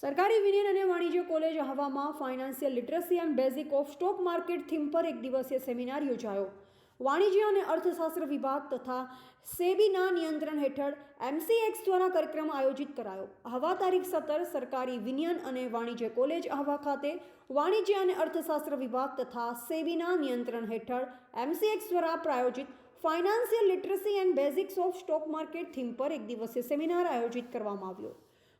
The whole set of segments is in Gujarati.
સરકારી વિનિયન અને વાણિજ્ય કોલેજ હવામાં financial literacy and basic of stock market theme પર એક દિવસીય સેમિનાર યોજાયો. વાણિજ્ય અને અર્થશાસ્ત્ર વિભાગ તથા સેબીના નિયંત્રણ હેઠળ એમસીએક્સ દ્વારા કાર્યક્રમ આયોજિત કરાયો. હવા તારીખ સત્તર, સરકારી વિનિયન અને વાણિજ્ય કોલેજ હવા ખાતે વાણિજ્ય અને અર્થશાસ્ત્ર વિભાગ તથા સેબીના નિયંત્રણ હેઠળ એમસીએક્સ દ્વારા પ્રાયોજિત financial literacy and basics of stock market theme પર એક દિવસીય સેમિનાર આયોજિત કરવામાં આવ્યો.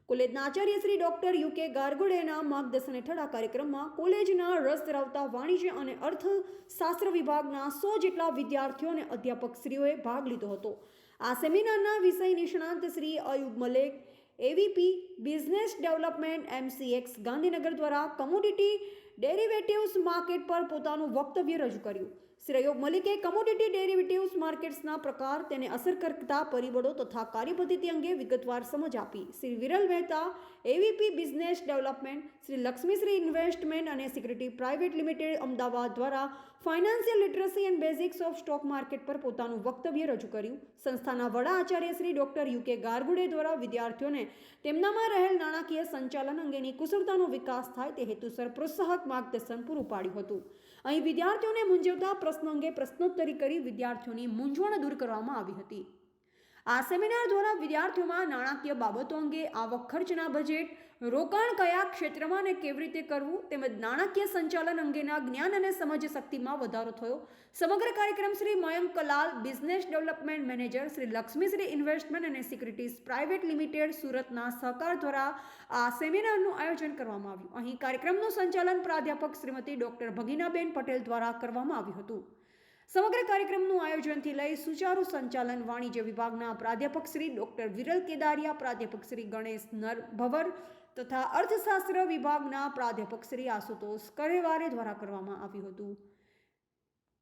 કોલેજના આચાર્ય શ્રી ડોક્ટર યુકે ગાર્ગોડેના માર્ગદર્શન હેઠળ આ કાર્યક્રમમાં કોલેજના રસ ધરાવતા વાણિજ્ય અને અર્થશાસ્ત્ર વિભાગના સો જેટલા વિદ્યાર્થીઓ અને અધ્યાપકશ્રીઓએ ભાગ લીધો હતો. આ સેમિનારના વિષય નિષ્ણાંત Shri Ayub Malek, AVP, business development, MCX Gandhinagar દ્વારા કમોડિટી ડેરિવેટિવ્સ માર્કેટ પર પોતાનું વક્તવ્ય રજૂ કર્યું. શ્રી અયુબ મલિકે કમોડિટી ડેરિવેટિવ્સ માર્કેટ્સના પ્રકાર, તેને અસર કરતા પરિબળો તથા કાર્યપદ્ધતિ અંગે વિગતવાર સમજ આપી. Shri Viral Mehta AVP business development Shri Laxmishree investment અને સિક્યુરિટી પ્રાઇવેટ લિમિટેડ અમદાવાદ દ્વારા financial literacy and basics of stock market પર પોતાનું વક્તવ્ય રજૂ કર્યું. સંસ્થાના વડા આચાર્ય શ્રી ડોક્ટર યુકે ગાર્ગુડે દ્વારા વિદ્યાર્થીઓને તેમનામાં રહેલ નાણાકીય સંચાલન અંગેની કુશળતાનો વિકાસ થાય તે હેતુસર પ્રોત્સાહક માર્ગદર્શન પૂરું પાડ્યું હતું. અહીં વિદ્યાર્થીઓને મૂંઝવતા પ્રશ્નો અંગે પ્રશ્નોત્તરી કરી વિદ્યાર્થીઓની મૂંઝવણ દૂર કરવામાં આવી હતી. આ સેમિનાર દ્વારા વિદ્યાર્થીઓમાં નાણાકીય બાબતો અંગે આવક ખર્ચના બજેટ, રોકાણ કયા ક્ષેત્રમાં અને કેવી રીતે કરવું તેમજ નાણાકીય સંચાલન અંગેના જ્ઞાન અને સમજ શક્તિમાં વધારો થયો. સમગ્ર કાર્યક્રમ Shri Mayank Kalal, business development manager Shri Laxmishree investment અને સિક્યુરિટીઝ પ્રાઇવેટ લિમિટેડ સુરતના સહકાર દ્વારા આ સેમિનારનું આયોજન કરવામાં આવ્યું. અહીં કાર્યક્રમનું સંચાલન પ્રાધ્યાપક શ્રીમતી ડોક્ટર ભગીનાબેન પટેલ દ્વારા કરવામાં આવ્યું હતું. સમગ્ર કાર્યક્રમનું આયોજનથી લઈ સુચારુ સંચાલન વાણિજ્ય વિભાગના પ્રાધ્યાપક શ્રી ડોક્ટર વિરલ કેદારિયા, પ્રાધ્યાપક શ્રી ગણેશ નર ભવર તથા અર્થશાસ્ત્ર વિભાગના પ્રાધ્યાપક શ્રી આશુતોષ કરેવારે દ્વારા કરવામાં આવ્યું હતું.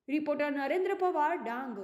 રિપોર્ટર નરેન્દ્ર પવાર, ડાંગ.